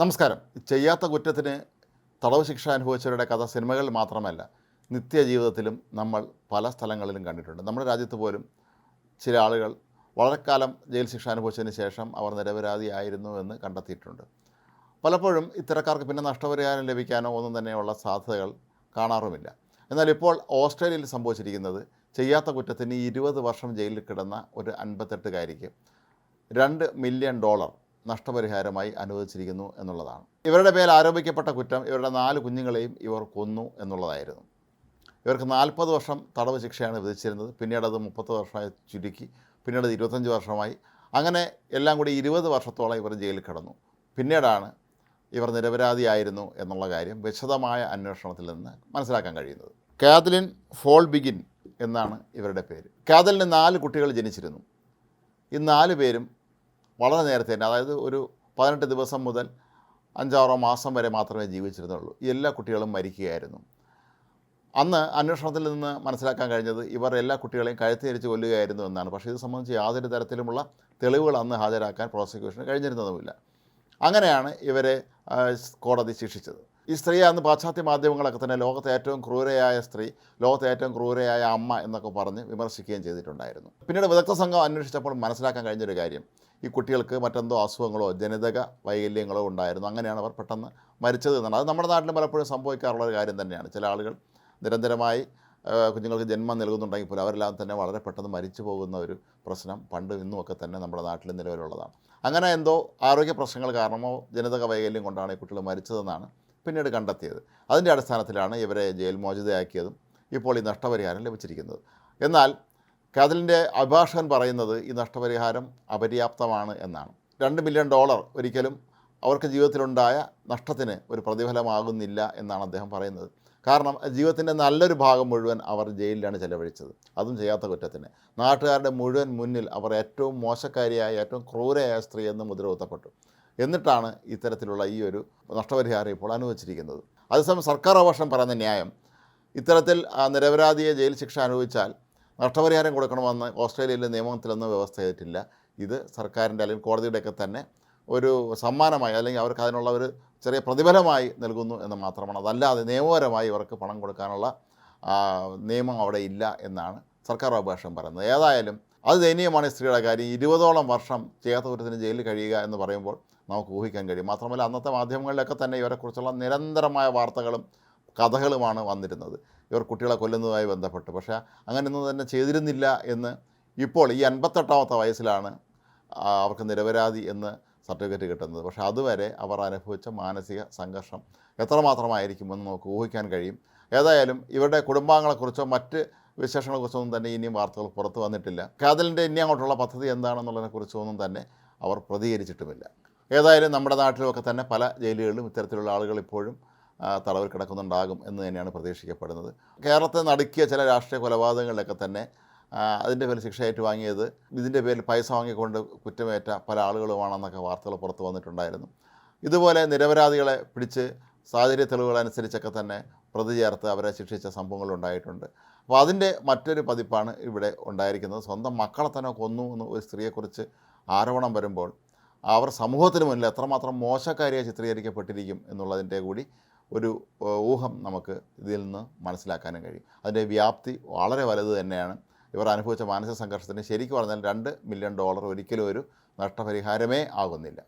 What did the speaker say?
നമസ്കാരം. ചെയ്യാത്ത കുറ്റത്തിന് തടവ് ശിക്ഷ അനുഭവിച്ചവരുടെ കഥ സിനിമകളിൽ മാത്രമല്ല നിത്യജീവിതത്തിലും നമ്മൾ പല സ്ഥലങ്ങളിലും കണ്ടിട്ടുണ്ട്. നമ്മുടെ രാജ്യത്ത് പോലും ചില ആളുകൾ വളരെക്കാലം ജയിൽ ശിക്ഷ അനുഭവിച്ചതിന് ശേഷം അവർ നിരപരാധിയായിരുന്നു എന്ന് കണ്ടെത്തിയിട്ടുണ്ട്. പലപ്പോഴും ഇത്തരക്കാർക്ക് പിന്നെ നഷ്ടപരിഹാരം ലഭിക്കാനോ ഒന്നും തന്നെയുള്ള സാധ്യതകൾ കാണാറുമില്ല. എന്നാൽ ഇപ്പോൾ ഓസ്ട്രേലിയയിൽ സംഭവിച്ചിരിക്കുന്നത് ചെയ്യാത്ത കുറ്റത്തിന് ഇരുപത് വർഷം ജയിലിൽ കിടന്ന ഒരു അൻപത്തെട്ടുകാരിക്ക് രണ്ട് മില്യൺ ഡോളർ നഷ്ടപരിഹാരമായി അനുവദിച്ചിരിക്കുന്നു എന്നുള്ളതാണ്. ഇവരുടെ പേരിൽ ആരോപിക്കപ്പെട്ട കുറ്റം ഇവരുടെ നാല് കുഞ്ഞുങ്ങളെയും ഇവർ കൊന്നു എന്നുള്ളതായിരുന്നു. ഇവർക്ക് നാൽപ്പത് വർഷം തടവ് ശിക്ഷയാണ് വിധിച്ചിരുന്നത്. പിന്നീട് അത് മുപ്പത് വർഷമായി ചുരുക്കി. പിന്നീട് അത് ഇരുപത്തഞ്ച് വർഷമായി. അങ്ങനെ എല്ലാം കൂടി ഇരുപത് വർഷത്തോളം ഇവർ ജയിലിൽ കിടന്നു. പിന്നീടാണ് ഇവർ നിരപരാധിയായിരുന്നു എന്നുള്ള കാര്യം വിശദമായ അന്വേഷണത്തിൽ നിന്ന് മനസ്സിലാക്കാൻ കഴിയുന്നത്. കാതലിൻ ഫോൾ ബിഗിൻ എന്നാണ് ഇവരുടെ പേര്. കാതലിന് നാല് കുട്ടികൾ ജനിച്ചിരുന്നു. ഈ നാല് പേരും വളരെ നേരത്തെ തന്നെ അതായത് ഒരു പതിനെട്ട് ദിവസം മുതൽ അഞ്ചാറോ മാസം വരെ മാത്രമേ ജീവിച്ചിരുന്നുള്ളൂ. എല്ലാ കുട്ടികളും മരിക്കുകയായിരുന്നു. അന്ന് അന്വേഷണത്തിൽ നിന്ന് മനസ്സിലാക്കാൻ കഴിഞ്ഞത് ഇവർ എല്ലാ കുട്ടികളെയും കഴുത്തിരിച്ച് കൊല്ലുകയായിരുന്നു എന്നാണ്. പക്ഷേ ഇത് സംബന്ധിച്ച് യാതൊരു തരത്തിലുമുള്ള തെളിവുകൾ അന്ന് ഹാജരാക്കാൻ പ്രോസിക്യൂഷന് കഴിഞ്ഞിരുന്നതുമില്ല. അങ്ങനെയാണ് ഇവരെ കോടതി ശിക്ഷിച്ചത്. ഈ സ്ത്രീ അന്ന് പാശ്ചാത്യ മാധ്യമങ്ങളൊക്കെ തന്നെ ലോകത്തെ ഏറ്റവും ക്രൂരയായ സ്ത്രീ ലോകത്തെ ഏറ്റവും ക്രൂരയായ അമ്മ എന്നൊക്കെ പറഞ്ഞ് വിമർശിക്കുകയും ചെയ്തിട്ടുണ്ടായിരുന്നു. പിന്നീട് വിദഗ്ധ സംഘം അന്വേഷിച്ചപ്പോൾ മനസ്സിലാക്കാൻ കഴിഞ്ഞൊരു കാര്യം. ഈ കുട്ടികൾക്ക് മറ്റെന്തോ അസുഖങ്ങളോ ജനിതക വൈകല്യങ്ങളോ ഉണ്ടായിരുന്നു. അങ്ങനെയാണ് അവർ പെട്ടെന്ന് മരിച്ചത് എന്നാണ്. അത് നമ്മുടെ നാട്ടിലും പലപ്പോഴും സംഭവിക്കാറുള്ള ഒരു കാര്യം തന്നെയാണ്. ചില ആളുകൾ നിരന്തരമായി കുഞ്ഞുങ്ങൾക്ക് ജന്മം നൽകുന്നുണ്ടെങ്കിൽ പോലും അവരെല്ലാം തന്നെ വളരെ പെട്ടെന്ന് മരിച്ചു പോകുന്ന ഒരു പ്രശ്നം പണ്ട് ഇന്നുമൊക്കെ തന്നെ നമ്മുടെ നാട്ടിൽ നിലവിലുള്ളതാണ്. അങ്ങനെ എന്തോ ആരോഗ്യ പ്രശ്നങ്ങൾ കാരണമോ ജനിതക വൈകല്യം കൊണ്ടാണ് ഈ കുട്ടികൾ മരിച്ചതെന്നാണ് പിന്നീട് കണ്ടെത്തിയത്. അതിന്റെ അടിസ്ഥാനത്തിലാണ് ഇവരെ ജയിൽ മോചിതയാക്കിയതും ഇപ്പോൾ ഈ നഷ്ടപരിഹാരം ലഭിച്ചിരിക്കുന്നത്. എന്നാൽ കാതലിന്റെ അഭിഭാഷകൻ പറയുന്നത് ഈ നഷ്ടപരിഹാരം അപര്യാപ്തമാണ് എന്നാണ്. രണ്ട് മില്യൺ ഡോളർ ഒരിക്കലും അവർക്ക് ജീവിതത്തിലുണ്ടായ നഷ്ടത്തിന് ഒരു പ്രതിഫലമാകുന്നില്ല എന്നാണ് അദ്ദേഹം പറയുന്നത്. കാരണം ജീവിതത്തിന്റെ നല്ലൊരു ഭാഗം മുഴുവൻ അവർ ജയിലിലാണ് ചെലവഴിച്ചത്. അതും ചെയ്യാത്ത കുറ്റത്തിന്. നാട്ടുകാരുടെ മുഴുവൻ മുന്നിൽ അവർ ഏറ്റവും മോശക്കാരിയായ ഏറ്റവും ക്രൂരയായ സ്ത്രീ എന്ന് മുദ്രകുത്തപ്പെട്ടു. എന്നിട്ടാണ് ഇത്തരത്തിലുള്ള ഈ ഒരു നഷ്ടപരിഹാരം ഇപ്പോൾ അനുവദിച്ചിരിക്കുന്നത്. അതേസമയം സർക്കാർ അവകാശം പറയുന്ന ന്യായം ഇത്തരത്തിൽ നിരപരാധിയെ ജയിൽ ശിക്ഷ അനുഭവിച്ചാൽ നഷ്ടപരിഹാരം കൊടുക്കണമെന്ന് ഓസ്ട്രേലിയയിലെ നിയമത്തിലൊന്നും വ്യവസ്ഥ ചെയ്തിട്ടില്ല. ഇത് സർക്കാരിന്റെ അല്ലെങ്കിൽ കോടതിയുടെയൊക്കെ തന്നെ ഒരു സമ്മാനമായി അല്ലെങ്കിൽ അവർക്ക് അതിനുള്ള ഒരു ചെറിയ പ്രതിഫലമായി നൽകുന്നു എന്ന് മാത്രമാണ്. അതല്ലാതെ നിയമപരമായി ഇവർക്ക് പണം കൊടുക്കാനുള്ള നിയമം അവിടെ ഇല്ല എന്നാണ് സർക്കാർ അഭിഭാഷകം പറയുന്നത്. ഏതായാലും അത് ദയനീയമാണ് സ്ത്രീയുടെ കാര്യം. ഇരുപതോളം വർഷം ചെയ്യാത്ത കുറ്റത്തിന് ജയിലിൽ കഴിയുക എന്ന് പറയുമ്പോൾ നമുക്ക് ഊഹിക്കാൻ കഴിയും. മാത്രമല്ല അന്നത്തെ മാധ്യമങ്ങളിലൊക്കെ തന്നെ ഇവരെക്കുറിച്ചുള്ള നിരന്തരമായ വാർത്തകളും കഥകളുമാണ് വന്നിരുന്നത്. ഇവർ കുട്ടികളെ കൊല്ലുന്നതുമായി ബന്ധപ്പെട്ട്. പക്ഷേ അങ്ങനെയൊന്നും തന്നെ ചെയ്തിരുന്നില്ല എന്ന് ഇപ്പോൾ ഈ അൻപത്തെട്ടാമത്തെ വയസ്സിലാണ് അവർക്ക് നിരപരാധി എന്ന് സർട്ടിഫിക്കറ്റ് കിട്ടുന്നത്. പക്ഷേ അതുവരെ അവർ അനുഭവിച്ച മാനസിക സംഘർഷം എത്രമാത്രമായിരിക്കുമെന്ന് നമുക്ക് ഊഹിക്കാൻ കഴിയും. ഏതായാലും ഇവരുടെ കുടുംബാംഗങ്ങളെക്കുറിച്ചോ മറ്റ് വിശേഷങ്ങളെക്കുറിച്ചൊന്നും തന്നെ ഇനിയും വാർത്തകൾ പുറത്തു വന്നിട്ടില്ല. കാതലിന്റെ ഇനി അങ്ങോട്ടുള്ള പദ്ധതി എന്താണെന്നുള്ളതിനെക്കുറിച്ചൊന്നും തന്നെ അവർ പ്രതികരിച്ചിട്ടുമില്ല. ഏതായാലും നമ്മുടെ നാട്ടിലുമൊക്കെ തന്നെ പല ജയിലുകളിലും ഇത്തരത്തിലുള്ള ആളുകൾ ഇപ്പോഴും തടവിൽ കിടക്കുന്നുണ്ടാകും എന്ന് തന്നെയാണ് പ്രതീക്ഷിക്കപ്പെടുന്നത്. കേരളത്തെ നടുക്കിയ ചില രാഷ്ട്രീയ കൊലപാതകങ്ങളിലൊക്കെ തന്നെ അതിന്റെ പേരിൽ ശിക്ഷ ഏറ്റുവാങ്ങിയത് ഇതിന്റെ പേരിൽ പൈസ വാങ്ങിക്കൊണ്ട് കുറ്റമേറ്റ പല ആളുകളുമാണെന്നൊക്കെ വാർത്തകൾ പുറത്തു വന്നിട്ടുണ്ടായിരുന്നു. ഇതുപോലെ നിരപരാധികളെ പിടിച്ച് സാഹചര്യ തെളിവുകളനുസരിച്ചൊക്കെ തന്നെ പ്രതി ചേർത്ത് അവരെ ശിക്ഷിച്ച സംഭവങ്ങൾ ഉണ്ടായിട്ടുണ്ട്. അപ്പോൾ അതിന്റെ മറ്റൊരു പതിപ്പാണ് ഇവിടെ ഉണ്ടായിരിക്കുന്നത്. സ്വന്തം മക്കളെ തന്നെ കൊന്നു എന്ന് ഒരു സ്ത്രീയെക്കുറിച്ച് ആരോപണം വരുമ്പോൾ അവർ സമൂഹത്തിന് മുന്നിൽ എത്രമാത്രം മോശക്കാരിയായി ചിത്രീകരിക്കപ്പെട്ടിരിക്കും എന്നുള്ളതിന്റെ കൂടി ഒരു ഊഹം നമുക്ക് ഇതിൽ നിന്ന് മനസ്സിലാക്കാനും കഴിയും. അതിന്റെ വ്യാപ്തി വളരെ വലുത് തന്നെയാണ്. ഇവർ അനുഭവിച്ച മാനസിക സംഘർഷത്തിന് ശരിക്കും പറഞ്ഞാൽ രണ്ട് മില്യൺ ഡോളർ ഒരിക്കലും ഒരു നഷ്ടപരിഹാരമേ ആകുന്നില്ല.